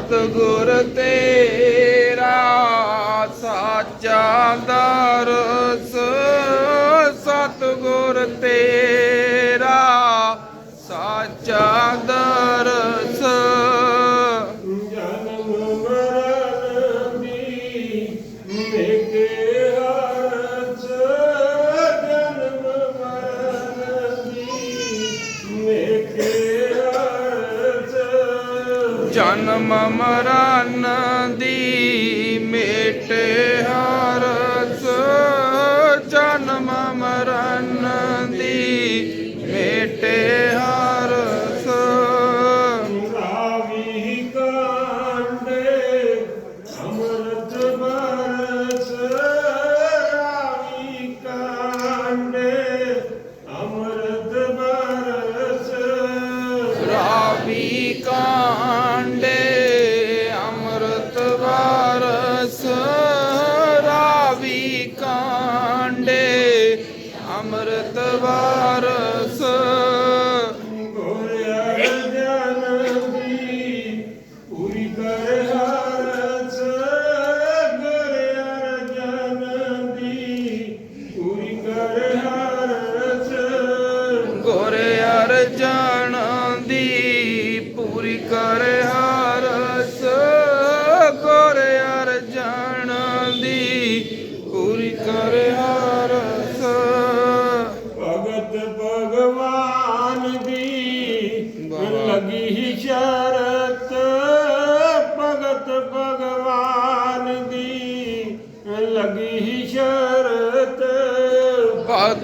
ਸਤਿਗੁਰ ਤੇਰਾ ਸਾਚਾ ਦਰਸ। ਸਤਿਗੁਰ ਤੇਰਾ ਜਨਮ ਮਰਨ ਦੀ ਮੇਟੇ ਹਰਸ ਜਨਮ Bye.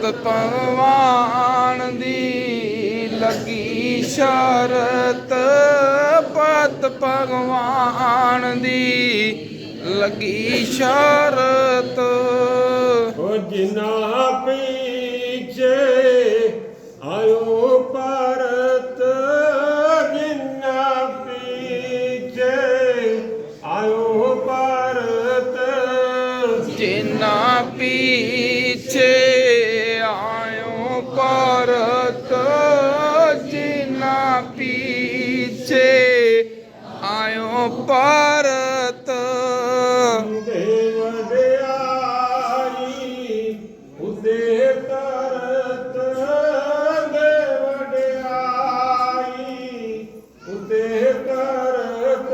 ਭਗਤ ਭਗਵਾਨ ਦੀ ਲੱਗੀ ਸ਼ਰਤ ਭਗਤ ਭਗਵਾਨ ਦੀ ਲੱਗੀ ਸ਼ਰਤ। ਉਹ ਜਿਨਾ ਪਿੱਛੇ ਆਇਓ ਭਾਰਤ। ਦੇਵ ਦਿਆਈ ਉਦੇ ਤਰਤ ਦੇਵ ਦਿਆਈ ਉਦੇ ਤਰਤ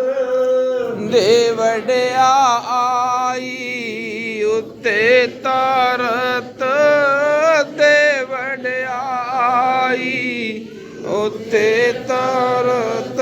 ਦੇ ਵਡਿਆਈ ਉੱਤੇ ਤਰਤ ਦੇ ਵਡਿਆਈ ਉੱਤੇ ਤਰਤ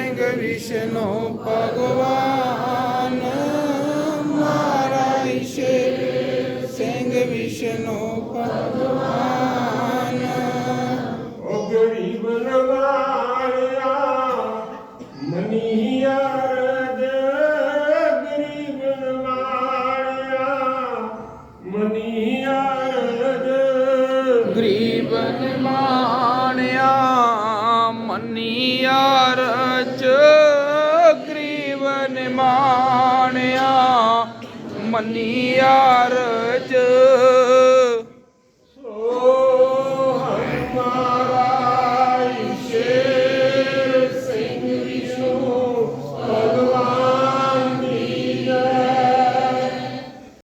ਸਿੰਘ ਵਿਸ਼ਨੂੰ ਭਗਵਾਨ ਮਹਾਰਾਜ ਸ਼ੇਰ ਸਿੰਘ ਵਿਸ਼ਨੂੰ ਗਰੀਬ ਨਵਾਲਿਆ ਮਨੀ ਅਰਦ ਗਰੀਬ ਨਵਾਲਿਆ ਮਨੀ ਅਰਦ ਗਰੀਬ ਮੰਨੀ ਅਰਜ ਗਰੀਬ ਨਿਮਾਣਿਆ ਮੰਨੀ ਰਚ